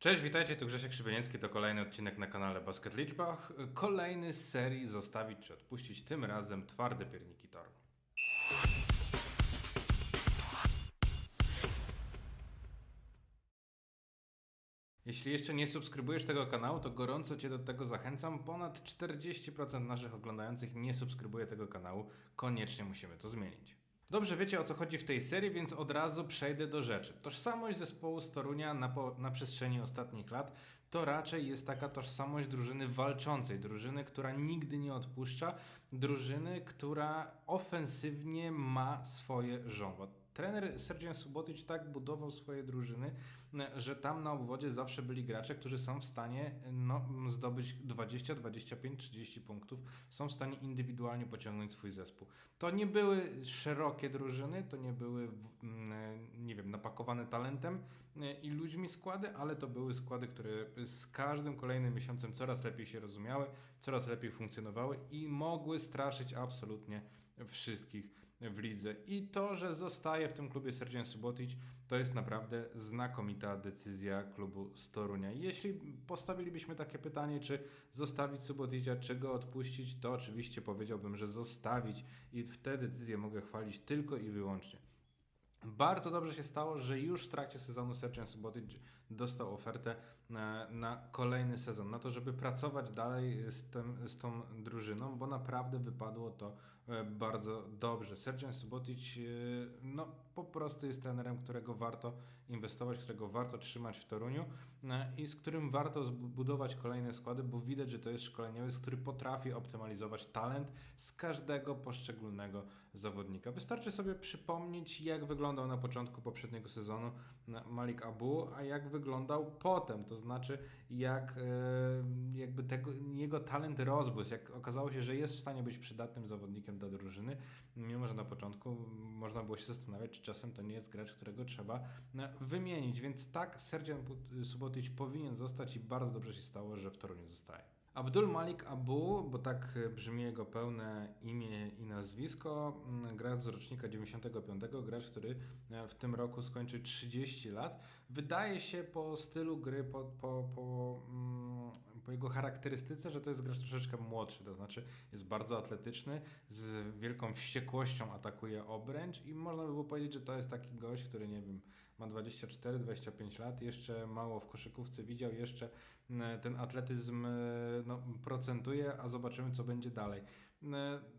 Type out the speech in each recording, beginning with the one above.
Cześć, witajcie, tu Grzesiek Szybieniecki, to kolejny odcinek na kanale Basket Liczbach. Kolejny z serii Zostawić czy Odpuścić, tym razem Twarde Pierniki Toru. Jeśli jeszcze nie subskrybujesz tego kanału, to gorąco Cię do tego zachęcam. Ponad 40% naszych oglądających nie subskrybuje tego kanału. Koniecznie musimy to zmienić. Dobrze wiecie o co chodzi w tej serii, więc od razu przejdę do rzeczy. Tożsamość zespołu z Torunia na, po, na przestrzeni ostatnich lat to raczej jest taka tożsamość drużyny walczącej, drużyny, która nigdy nie odpuszcza, drużyny, która ofensywnie ma swoje żądła. Trener Sergian Subotic tak budował swoje drużyny, że tam na obwodzie zawsze byli gracze, którzy są w stanie no, zdobyć 20, 25, 30 punktów, są w stanie indywidualnie pociągnąć swój zespół. To nie były szerokie drużyny, to nie były, nie wiem, napakowane talentem i ludźmi składy, ale to były składy, które z każdym kolejnym miesiącem coraz lepiej się rozumiały, coraz lepiej funkcjonowały i mogły straszyć absolutnie wszystkich w lidze. I to, że zostaje w tym klubie Sergian Subotic, to jest naprawdę znakomita decyzja klubu z Torunia. Jeśli postawilibyśmy takie pytanie, czy zostawić Subotica, czy go odpuścić, to oczywiście powiedziałbym, że zostawić i tę decyzję mogę chwalić tylko i wyłącznie. Bardzo dobrze się stało, że już w trakcie sezonu Sergian Subotic dostał ofertę na, na, kolejny sezon, na to, żeby pracować dalej z, tym, z tą drużyną, bo naprawdę wypadło to e, bardzo dobrze. Sergian Subotic e, no, po prostu jest trenerem, którego warto inwestować, którego warto trzymać w Toruniu e, i z którym warto zbudować kolejne składy, bo widać, że to jest szkoleniowiec, który potrafi optymalizować talent z każdego poszczególnego zawodnika. Wystarczy sobie przypomnieć, jak wyglądał na początku poprzedniego sezonu Malik Abu, a jak wyglądał potem, to znaczy jak e, jakby tego, jego talent rozbłysł, jak okazało się, że jest w stanie być przydatnym zawodnikiem dla drużyny, mimo że na początku można było się zastanawiać, czy czasem to nie jest gracz, którego trzeba e, wymienić, więc tak Sergian Subotic powinien zostać i bardzo dobrze się stało, że w Toruniu zostaje. Abdul Malik Abu, bo tak brzmi jego pełne imię i nazwisko, mm, gracz z rocznika 95, gracz, który e, w tym roku skończy 30 lat. Wydaje się po stylu gry, po, po, po, mm, po jego charakterystyce, że to jest gracz troszeczkę młodszy, to znaczy jest bardzo atletyczny, z wielką wściekłością atakuje obręcz i można by było powiedzieć, że to jest taki gość, który nie wiem, ma 24-25 lat, jeszcze mało w koszykówce widział, jeszcze mm, ten atletyzm e, no, procentuje, a zobaczymy, co będzie dalej.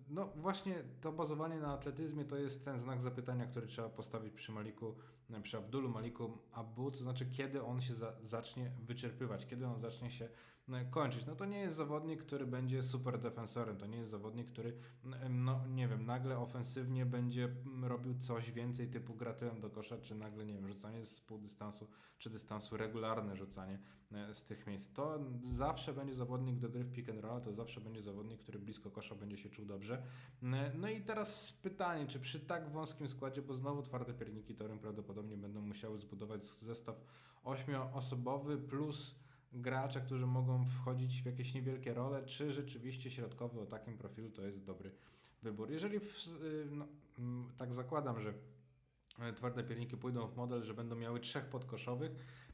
E, no właśnie to bazowanie na atletyzmie to jest ten znak zapytania, który trzeba postawić przy Maliku, e, przy Abdulu Maliku Abu, to znaczy kiedy on się za, zacznie wyczerpywać, kiedy on zacznie się e, kończyć. No to nie jest zawodnik, który będzie super defensorem, to nie jest zawodnik, który no nie wiem, nagle ofensywnie będzie robił coś więcej typu gratyłem do kosza, czy nagle nie wiem, rzucanie z pół dystansu, czy dystansu regularne rzucanie z tych miejsc. To zawsze będzie zawodnik do gry w pick and roll, to zawsze będzie zawodnik, który blisko kosza będzie się czuł dobrze. No i teraz pytanie, czy przy tak wąskim składzie, bo znowu twarde pierniki torem prawdopodobnie będą musiały zbudować zestaw ośmioosobowy plus gracze, którzy mogą wchodzić w jakieś niewielkie role, czy rzeczywiście środkowy o takim profilu to jest dobry wybór. Jeżeli w, y, no, mm, tak zakładam, że twarde pierniki pójdą w model, że będą miały trzech podkoszowych.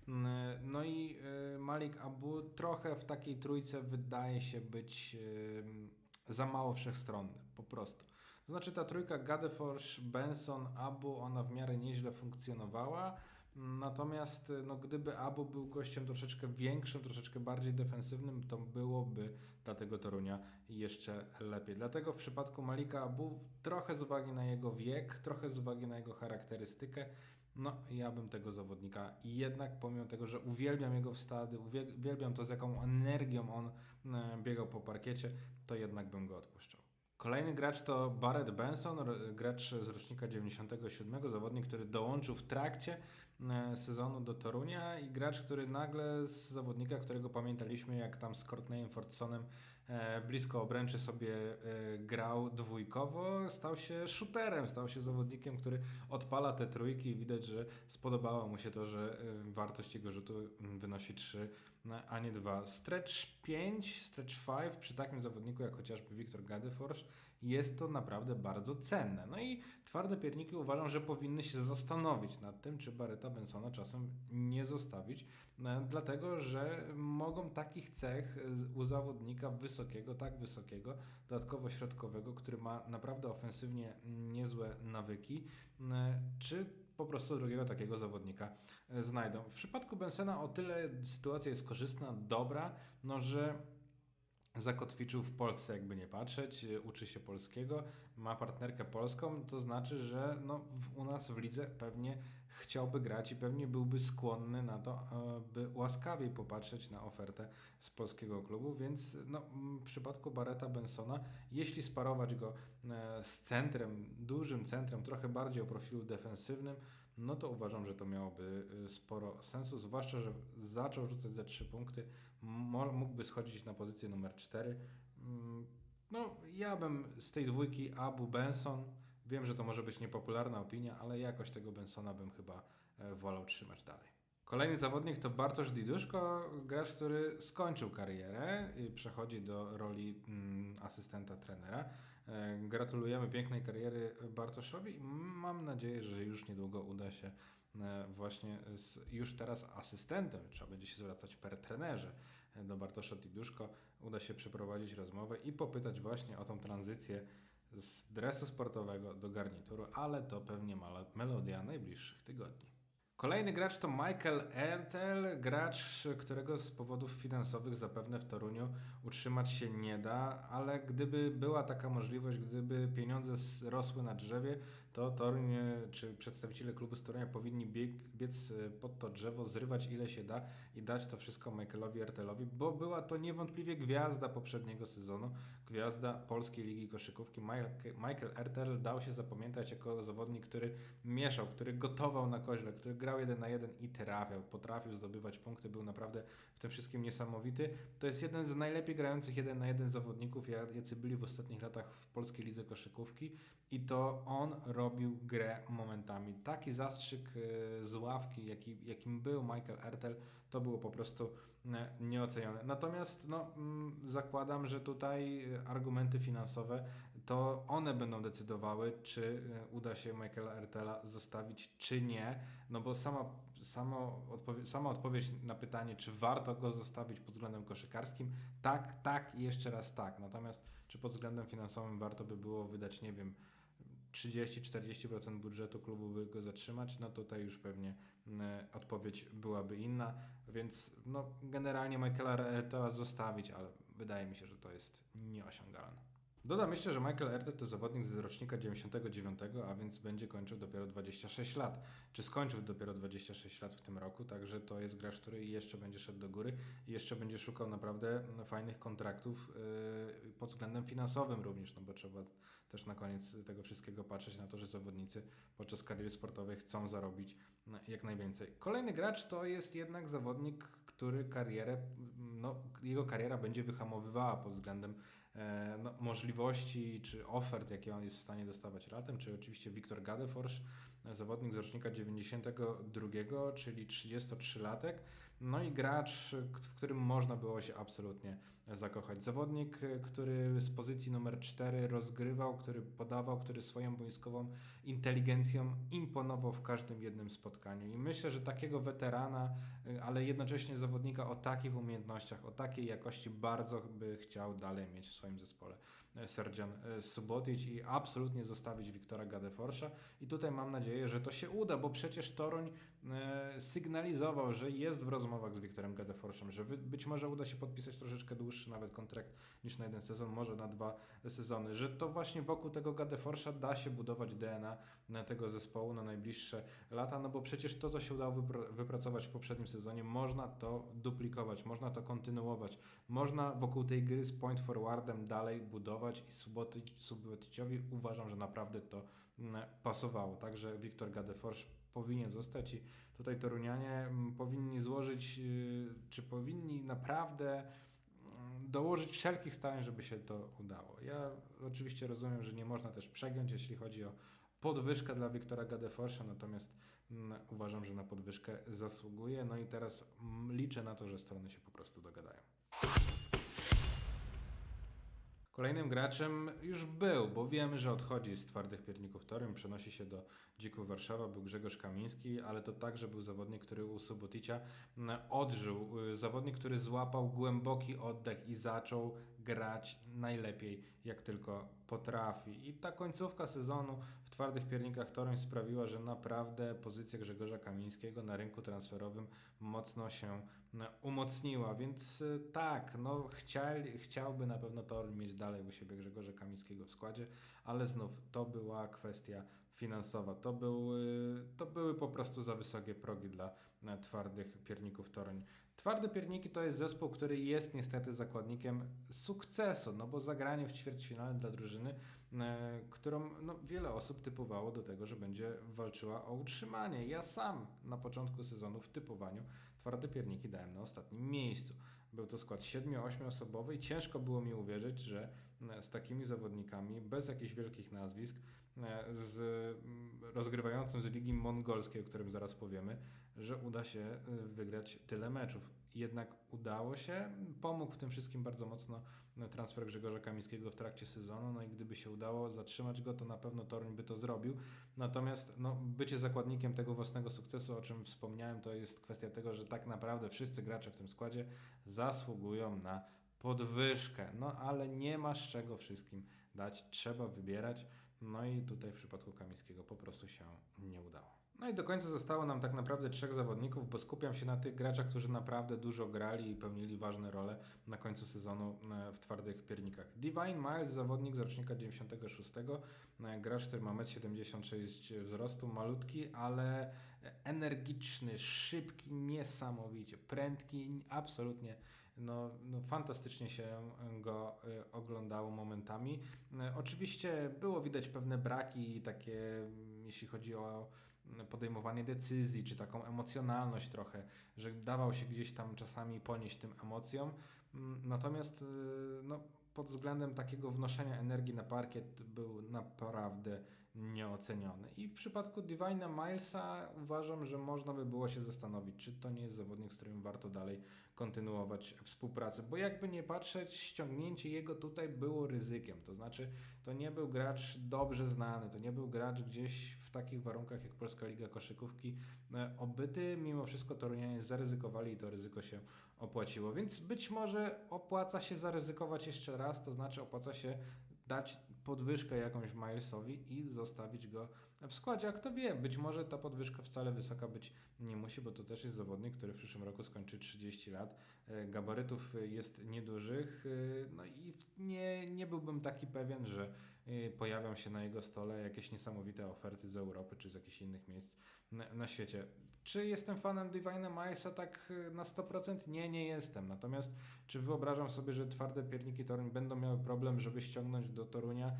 Mm, no i Malik Abu trochę w takiej trójce wydaje się być za mało wszechstronny, po prostu. To znaczy ta trójka Gadeforsz, Benson, Abu, ona w miarę nieźle funkcjonowała, natomiast no, gdyby Abu był gościem troszeczkę większym, troszeczkę bardziej defensywnym, to byłoby dla tego Torunia jeszcze lepiej. Dlatego w przypadku Malika Abu trochę z uwagi na jego wiek, trochę z uwagi na jego charakterystykę, no, ja bym tego zawodnika jednak, pomimo tego, że uwielbiam jego wstady, uwielbiam to, z jaką energią on e, biegał po parkiecie, to jednak bym go odpuszczał. Kolejny gracz to Barrett Benson, gracz z rocznika 97, zawodnik, który dołączył w trakcie e, sezonu do Torunia i gracz, który nagle z zawodnika, którego pamiętaliśmy, jak tam z Courtneyem Fordsonem e, blisko obręczy sobie e, grał dwójkowo, stał się shooterem, stał się zawodnikiem, który odpala te trójki i widać, że spodobało mu się to, że wartość jego rzutu wynosi 3, a nie 2. Stretch 5, stretch 5 przy takim zawodniku jak chociażby Wiktor Gadeforsz jest to naprawdę bardzo cenne. No i twarde pierniki uważam, że powinny się zastanowić nad tym, czy Barreta Bensona czasem nie zostawić, e, dlatego że mogą takich cech u zawodnika wysokiego, tak wysokiego, dodatkowo środkowego, który ma naprawdę ofensywnie niezłe nawyki, czy po prostu drugiego takiego zawodnika e, znajdą. W przypadku Bensena o tyle sytuacja jest korzystna, dobra, no że zakotwiczył w Polsce, jakby nie patrzeć, y, uczy się polskiego, ma partnerkę polską, to znaczy, że no, u nas w lidze pewnie chciałby grać i pewnie byłby skłonny na to, e, by łaskawiej popatrzeć na ofertę z polskiego klubu, więc no, w przypadku Barreta Bensona, jeśli sparować go e, z centrem, dużym centrem, trochę bardziej o profilu defensywnym, no to uważam, że to miałoby y, sporo sensu, zwłaszcza, że zaczął rzucać za 3 punkty, mógłby schodzić na pozycję numer 4. Mm, No, ja bym z tej dwójki Abu Benson, wiem, że to może być niepopularna opinia, ale jakoś tego Bensona bym chyba e, wolał trzymać dalej. Kolejny zawodnik to Bartosz Diduszko, gracz, który skończył karierę i przechodzi do roli mm, asystenta trenera. E, Gratulujemy pięknej kariery Bartoszowi i mam nadzieję, że już niedługo uda się e, właśnie z już teraz asystentem, trzeba będzie się zwracać per trenerze e, do Bartosza Diduszko, uda się przeprowadzić rozmowę i popytać właśnie o tą tranzycję z dresu sportowego do garnituru, ale to pewnie melodia najbliższych tygodni. Kolejny gracz to Michael Ertel, gracz, którego z powodów finansowych zapewne w Toruniu utrzymać się nie da, ale gdyby była taka możliwość, gdyby pieniądze rosły na drzewie, to Toruń e, czy przedstawiciele klubu z Torunia powinni bieg, biec e, pod to drzewo, zrywać ile się da i dać to wszystko Michaelowi Ertelowi, bo była to niewątpliwie gwiazda poprzedniego sezonu, gwiazda Polskiej Ligi Koszykówki. Michael Ertel dał się zapamiętać jako zawodnik, który mieszał, który gotował na koźle, który grał jeden na jeden i trafiał, potrafił zdobywać punkty, był naprawdę w tym wszystkim niesamowity. To jest jeden z najlepiej grających jeden na jeden zawodników, ja- jacy byli w ostatnich latach w Polskiej Lidze Koszykówki i to on robił grę momentami. Taki zastrzyk e, z ławki, jaki, jakim był Michael Ertel, to było po prostu e, nieocenione. Natomiast no, mm, zakładam, że tutaj e, argumenty finansowe to one będą decydowały, czy e, uda się Michaela Ertela zostawić, czy nie. No bo sama, samo odpowie- sama odpowiedź na pytanie, czy warto go zostawić pod względem koszykarskim, tak, tak i jeszcze raz tak. Natomiast czy pod względem finansowym warto by było wydać, nie wiem, 30-40% budżetu klubu, by go zatrzymać, no tutaj już pewnie odpowiedź byłaby inna, więc no, generalnie Michaela Ertela zostawić, ale wydaje mi się, że to jest nieosiągalne. Dodam jeszcze, że Michael Ertel to zawodnik z rocznika 99, a więc będzie kończył dopiero 26 lat. Czy skończył dopiero 26 lat w tym roku, także to jest gracz, który jeszcze będzie szedł do góry i jeszcze będzie szukał naprawdę fajnych kontraktów yy, pod względem finansowym również, no bo trzeba też na koniec tego wszystkiego patrzeć na to, że zawodnicy podczas kariery sportowej chcą zarobić no, jak najwięcej. Kolejny gracz to jest jednak zawodnik, który karierę, no, jego kariera będzie wyhamowywała pod względem no, możliwości czy ofert, jakie on jest w stanie dostawać latem, czy oczywiście Wiktor Gadeforsz, zawodnik z rocznika 92, czyli 33-latek, no i gracz, w którym można było się absolutnie zakochać. Zawodnik, który z pozycji numer 4 rozgrywał, który podawał, który swoją boiskową inteligencją imponował w każdym jednym spotkaniu. I myślę, że takiego weterana, ale jednocześnie zawodnika o takich umiejętnościach, o takiej jakości bardzo by chciał dalej mieć w swoim zespole Serdzian Subotic i absolutnie zostawić Wiktora Gadeforsza. I tutaj mam nadzieję, że to się uda, bo przecież Toruń e, sygnalizował, że jest w rozmowach z Wiktorem Gadeforszem, że być może uda się podpisać troszeczkę dłuższy nawet kontrakt niż na jeden sezon, może na dwa sezony, że to właśnie wokół tego Gadeforsza da się budować DNA na tego zespołu na najbliższe lata, no bo przecież to, co się udało wypr- wypracować w poprzednim sezonie, można to duplikować, można to kontynuować, można wokół tej gry z point forwardem dalej budować i Subotic- Suboticiowi uważam, że naprawdę to mm, pasowało. Także Wiktor Gadeforsz powinien zostać i tutaj Torunianie mm, powinni złożyć, yy, czy powinni naprawdę mm, dołożyć wszelkich starań, żeby się to udało. Ja oczywiście rozumiem, że nie można też przegiąć, jeśli chodzi o podwyżkę dla Wiktora Gadeforsza, natomiast mm, uważam, że na podwyżkę zasługuje. No i teraz liczę na to, że strony się po prostu dogadają. Kolejnym graczem już był, bo wiemy, że odchodzi z twardych pierników Torym, przenosi się do Dzików Warszawa, był Grzegorz Kamiński, ale to także był zawodnik, który u Suboticia mm, odżył. Y, Zawodnik, który złapał głęboki oddech i zaczął grać najlepiej, jak tylko potrafi. I ta końcówka sezonu twardych piernikach Toruń sprawiła, że naprawdę pozycja Grzegorza Kamińskiego na rynku transferowym mocno się mm, umocniła, więc y, tak, no chcieli, chciałby na pewno Toruń mieć dalej u siebie Grzegorza Kamińskiego w składzie, ale znów to była kwestia finansowa. To, był, y, to były po prostu za wysokie progi dla e, twardych pierników Toruń. Twarde pierniki to jest zespół, który jest niestety zakładnikiem sukcesu, no bo zagranie w ćwierćfinale dla drużyny, e, którą no, wiele osób typowało do tego, że będzie walczyła o utrzymanie. Ja sam na początku sezonu w typowaniu twarde pierniki dałem na ostatnim miejscu. Był to skład 7-8 osobowy i ciężko było mi uwierzyć, że e, z takimi zawodnikami, bez jakichś wielkich nazwisk, z mm, rozgrywającym z Ligi Mongolskiej, o którym zaraz powiemy, że uda się e, wygrać tyle meczów. Jednak udało się. Pomógł w tym wszystkim bardzo mocno transfer Grzegorza Kamińskiego w trakcie sezonu. No i gdyby się udało zatrzymać go, to na pewno Toruń by to zrobił. Natomiast no, bycie zakładnikiem tego własnego sukcesu, o czym wspomniałem, to jest kwestia tego, że tak naprawdę wszyscy gracze w tym składzie zasługują na podwyżkę. No ale nie ma z czego wszystkim dać. Trzeba wybierać. No i tutaj w przypadku Kamińskiego po prostu się nie udało. No i do końca zostało nam tak naprawdę trzech zawodników, bo skupiam się na tych graczach, którzy naprawdę dużo grali i pełnili ważne role na końcu sezonu e, w twardych piernikach. Divine Miles, zawodnik z rocznika 96, e, gracz, który ma 1,76 m wzrostu, malutki, ale energiczny, szybki, niesamowicie, prędki, absolutnie no, no fantastycznie się go y, oglądało momentami. Y, oczywiście było widać pewne braki takie, mm, jeśli chodzi o podejmowanie decyzji, czy taką emocjonalność trochę, że dawał się gdzieś tam czasami ponieść tym emocjom. Mm, natomiast no, pod względem takiego wnoszenia energii na parkiet był naprawdę nieoceniony. I w przypadku Divina Milesa uważam, że można by było się zastanowić, czy to nie jest zawodnik, z którym warto dalej kontynuować współpracę, bo jakby nie patrzeć, ściągnięcie jego tutaj było ryzykiem. To znaczy, to nie był gracz dobrze znany, to nie był gracz gdzieś w takich warunkach jak Polska Liga Koszykówki e, obyty. Mimo wszystko Torunianie zaryzykowali i to ryzyko się opłaciło. Więc być może opłaca się zaryzykować jeszcze raz, to znaczy opłaca się dać podwyżkę jakąś Milesowi i zostawić go w składzie. A kto wie, być może ta podwyżka wcale wysoka być nie musi, bo to też jest zawodnik, który w przyszłym roku skończy 30 lat. E, gabarytów jest niedużych, e, no i nie, nie byłbym taki pewien, że e, pojawią się na jego stole jakieś niesamowite oferty z Europy czy z jakichś innych miejsc na, na świecie. Czy jestem fanem Divina Milesa tak na 100%? Nie, nie jestem. Natomiast czy wyobrażam sobie, że twarde pierniki Toruń będą miały problem, żeby ściągnąć do Torunia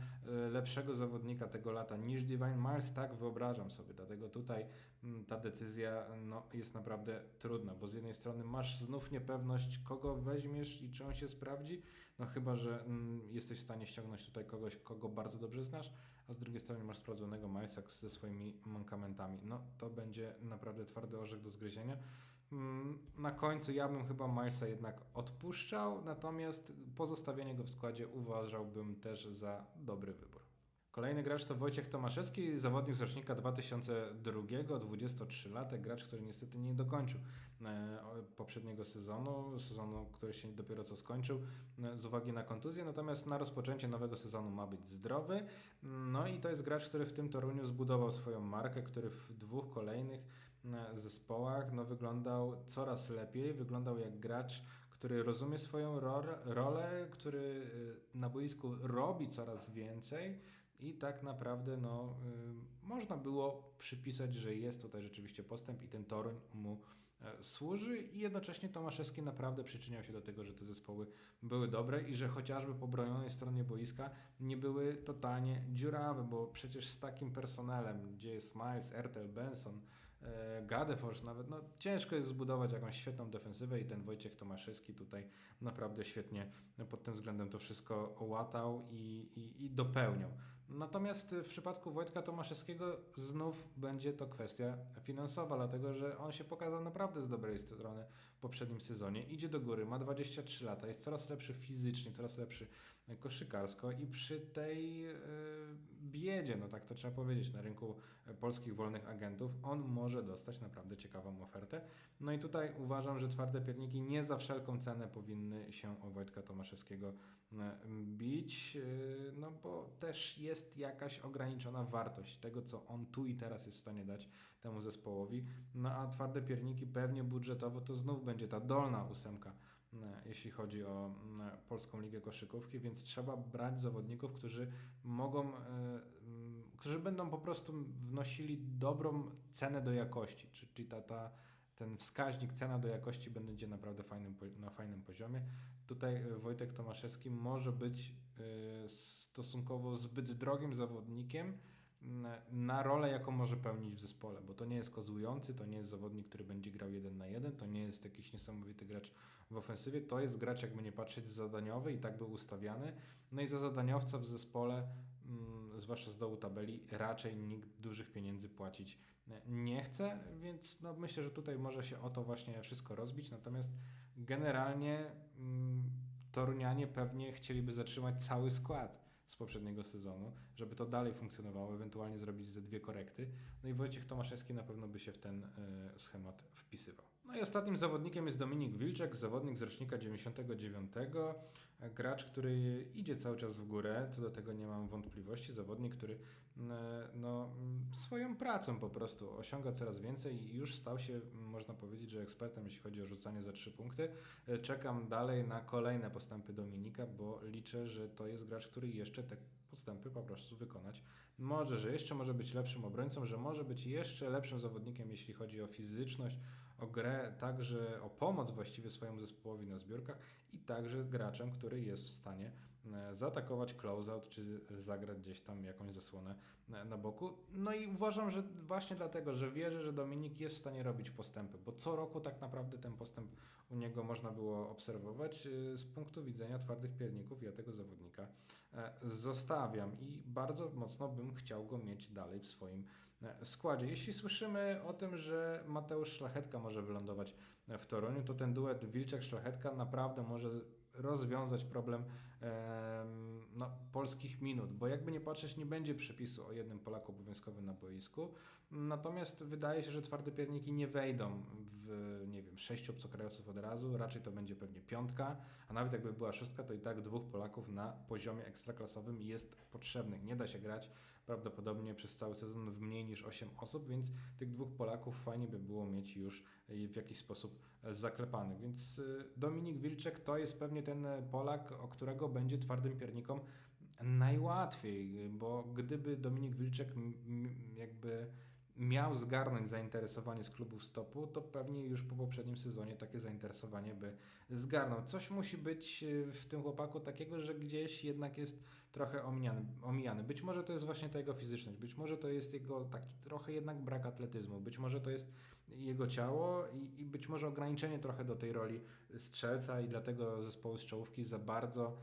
lepszego zawodnika tego lata niż Divine Miles? Tak, wyobrażam sobie. Dlatego tutaj mm, ta decyzja no, jest naprawdę trudna, bo z jednej strony masz znów niepewność, kogo weźmiesz i czy on się sprawdzi, no chyba, że mm, jesteś w stanie ściągnąć tutaj kogoś, kogo bardzo dobrze znasz, a z drugiej strony masz sprawdzonego Milesa ze swoimi mankamentami. No to będzie naprawdę twardy orzech do zgryzienia. Mm, na końcu ja bym chyba Milesa jednak odpuszczał, natomiast pozostawienie go w składzie uważałbym też za dobry wybór. Kolejny gracz to Wojciech Tomaszewski, zawodnik z rocznika 2002, 23-latek, gracz, który niestety nie dokończył e, poprzedniego sezonu, sezonu, który się dopiero co skończył e, z uwagi na kontuzję, natomiast na rozpoczęcie nowego sezonu ma być zdrowy. No i to jest gracz, który w tym Toruniu zbudował swoją markę, który w dwóch kolejnych e, zespołach no, wyglądał coraz lepiej, wyglądał jak gracz, który rozumie swoją rolę, który na boisku robi coraz więcej i tak naprawdę no, y, można było przypisać, że jest tutaj rzeczywiście postęp i ten Toruń mu e, służy i jednocześnie Tomaszewski naprawdę przyczyniał się do tego, że te zespoły były dobre i że chociażby po bronionej stronie boiska nie były totalnie dziurawe, bo przecież z takim personelem, gdzie jest Miles, Ertel, Benson, e, Gadefors nawet, no ciężko jest zbudować jakąś świetną defensywę i ten Wojciech Tomaszewski tutaj naprawdę świetnie pod tym względem to wszystko łatał i, i, i dopełniał. Natomiast w przypadku Wojtka Tomaszewskiego znów będzie to kwestia finansowa, dlatego że on się pokazał naprawdę z dobrej strony w poprzednim sezonie. Idzie do góry, ma 23 lata, jest coraz lepszy fizycznie, coraz lepszy koszykarsko i przy tej yy, biedzie, no tak to trzeba powiedzieć, na rynku polskich wolnych agentów, on może dostać naprawdę ciekawą ofertę. No i tutaj uważam, że twarde pierniki nie za wszelką cenę powinny się o Wojtka Tomaszewskiego e, bić, e, no bo też jest jakaś ograniczona wartość tego, co on tu i teraz jest w stanie dać temu zespołowi. No a twarde pierniki pewnie budżetowo to znów będzie ta dolna ósemka, e, jeśli chodzi o Polską Ligę Koszykówki, więc trzeba brać zawodników, którzy mogą, którzy będą po prostu wnosili dobrą cenę do jakości, czyli ta, ta ten wskaźnik cena do jakości będzie naprawdę fajnym, na fajnym poziomie. Tutaj e, Wojtek Tomaszewski może być e, stosunkowo zbyt drogim zawodnikiem na rolę, jaką może pełnić w zespole, bo to nie jest kozłujący, to nie jest zawodnik, który będzie grał jeden na jeden, to nie jest jakiś niesamowity gracz w ofensywie, to jest gracz, jakby nie patrzeć, zadaniowy i tak był ustawiany. No i za zadaniowca w zespole, mm, zwłaszcza z dołu tabeli, raczej nikt dużych pieniędzy płacić nie chce, więc no myślę, że tutaj może się o to właśnie wszystko rozbić. Natomiast generalnie mm, Torunianie pewnie chcieliby zatrzymać cały skład z poprzedniego sezonu, żeby to dalej funkcjonowało, ewentualnie zrobić ze dwie korekty. No i Wojciech Tomaszewski na pewno by się w ten y, schemat wpisywał. No i ostatnim zawodnikiem jest Dominik Wilczek, zawodnik z rocznika 99. Gracz, który idzie cały czas w górę, co do tego nie mam wątpliwości. Zawodnik, który no, swoją pracą po prostu osiąga coraz więcej i już stał się, można powiedzieć, że ekspertem, jeśli chodzi o rzucanie za trzy punkty. Czekam dalej na kolejne postępy Dominika, bo liczę, że to jest gracz, który jeszcze te postępy po prostu wykonać może, że jeszcze może być lepszym obrońcą, że może być jeszcze lepszym zawodnikiem, jeśli chodzi o fizyczność, o grę, także o pomoc właściwie swojemu zespołowi na zbiórkach i także graczem, który jest w stanie zaatakować closeout, czy zagrać gdzieś tam jakąś zasłonę e, na boku. No i uważam, że właśnie dlatego, że wierzę, że Dominik jest w stanie robić postępy, bo co roku tak naprawdę ten postęp u niego można było obserwować e, z punktu widzenia twardych pierników. Ja tego zawodnika zostawiam i bardzo mocno bym chciał go mieć dalej w swoim E, składzie. Jeśli słyszymy o tym, że Mateusz Szlachetka może wylądować w Toruniu, to ten duet Wilczek-Szlachetka naprawdę może rozwiązać problem e, no, polskich minut, bo jakby nie patrzeć, nie będzie przepisu o jednym Polaku obowiązkowym na boisku. Natomiast wydaje się, że twarde pierniki nie wejdą w, nie wiem, sześciu obcokrajowców od razu, raczej to będzie pewnie piątka, a nawet jakby była szóstka, to i tak dwóch Polaków na poziomie ekstraklasowym jest potrzebnych. Nie da się grać prawdopodobnie przez cały sezon w mniej niż 8 osób, więc tych dwóch Polaków fajnie by było mieć już w jakiś sposób zaklepanych. Więc y, Dominik Wilczek to jest pewnie ten Polak, o którego będzie twardym piernikom najłatwiej, bo gdyby Dominik Wilczek jakby miał zgarnąć zainteresowanie z klubów stopu, to pewnie już po poprzednim sezonie takie zainteresowanie by zgarnął. Coś musi być y, w tym chłopaku takiego, że gdzieś jednak jest trochę omijany. omijany. Być może to jest właśnie ta jego fizyczność, być może to jest jego taki trochę jednak brak atletyzmu, być może to jest jego ciało i, i być może ograniczenie trochę do tej roli strzelca i dlatego zespołu z czołówki za bardzo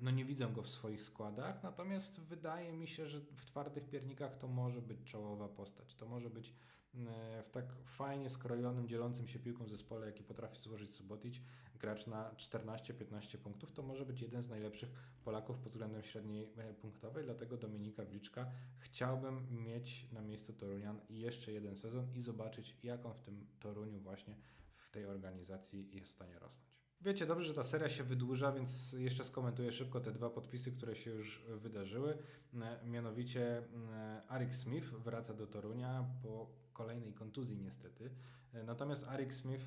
no nie widzę go w swoich składach, natomiast wydaje mi się, że w twardych piernikach to może być czołowa postać. To może być e, w tak fajnie skrojonym, dzielącym się piłką zespole, jaki potrafi złożyć Subotic, gracz na 14-15 punktów, to może być jeden z najlepszych Polaków pod względem średniej e, punktowej, dlatego Dominika Wliczka chciałbym mieć na miejscu Torunian jeszcze jeden sezon i zobaczyć, jak on w tym Toruniu właśnie w tej organizacji jest w stanie rosnąć. Wiecie dobrze, że ta seria się wydłuża, więc jeszcze skomentuję szybko te dwa podpisy, które się już wydarzyły. E, mianowicie e, Arik Smith wraca do Torunia po kolejnej kontuzji niestety. E, natomiast Arik Smith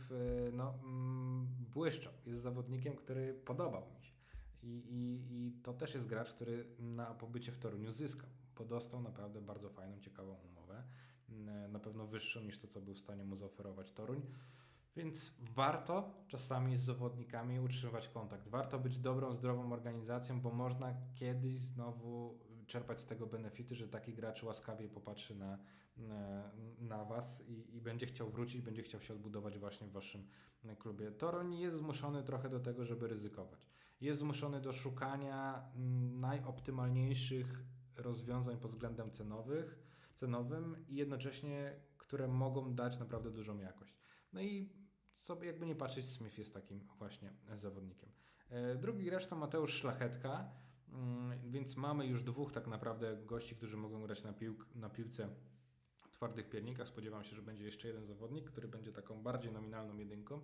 no, mm, błyszczał. Jest zawodnikiem, który podobał mi się. I, i, I to też jest gracz, który na pobycie w Toruniu zyskał, bo dostał naprawdę bardzo fajną, ciekawą umowę. Na pewno wyższą niż to, co był w stanie mu zaoferować Toruń. Więc warto czasami z zawodnikami utrzymywać kontakt. Warto być dobrą, zdrową organizacją, bo można kiedyś znowu czerpać z tego benefity, że taki gracz łaskawie popatrzy na, na, Was i, i, będzie chciał wrócić, będzie chciał się odbudować właśnie w Waszym klubie. Toruń jest zmuszony trochę do tego, żeby ryzykować. Jest zmuszony do szukania najoptymalniejszych rozwiązań pod względem cenowych, cenowym i jednocześnie, które mogą dać naprawdę dużą jakość. No i sobie jakby nie patrzeć, Smith jest takim właśnie zawodnikiem. E, Drugi gracz to Mateusz Szlachetka, mm, więc mamy już dwóch tak naprawdę gości, którzy mogą grać na, piłk, na piłce twardych piernikach. Spodziewam się, że będzie jeszcze jeden zawodnik, który będzie taką bardziej nominalną jedynką.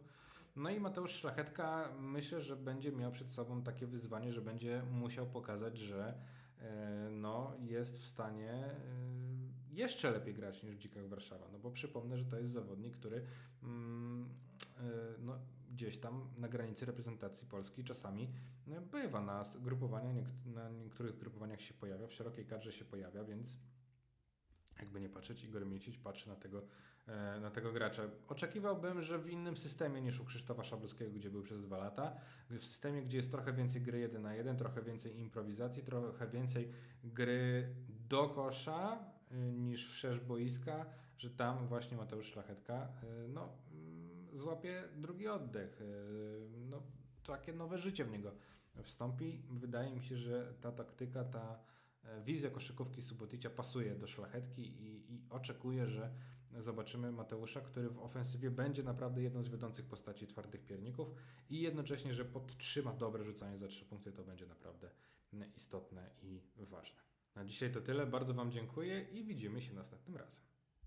No i Mateusz Szlachetka myślę, że będzie miał przed sobą takie wyzwanie, że będzie musiał pokazać, że e, no, jest w stanie e, jeszcze lepiej grać niż w Dzikach Warszawa. No bo przypomnę, że to jest zawodnik, który mm, no, gdzieś tam na granicy reprezentacji Polski czasami e, bywa na grupowania, na niektórych grupowaniach się pojawia, w szerokiej kadrze się pojawia, więc jakby nie patrzeć, Igor Miecić patrzy na tego, e, na tego gracza. Oczekiwałbym, że w innym systemie niż u Krzysztofa Szablowskiego, gdzie był przez dwa lata, w systemie, gdzie jest trochę więcej gry 1 na 1, trochę więcej improwizacji, trochę więcej gry do kosza y, niż w szerz boiska, że tam właśnie Mateusz Szlachetka y, no, złapie drugi oddech. y, No, takie nowe życie w niego wstąpi. Wydaje mi się, że ta taktyka, ta e, wizja koszykówki Suboticia pasuje do szlachetki i, i oczekuję, że zobaczymy Mateusza, który w ofensywie będzie naprawdę jedną z wiodących postaci twardych pierników i jednocześnie, że podtrzyma dobre rzucanie za trzy punkty, to będzie naprawdę istotne i ważne. Na dzisiaj to tyle. Bardzo Wam dziękuję i widzimy się następnym razem.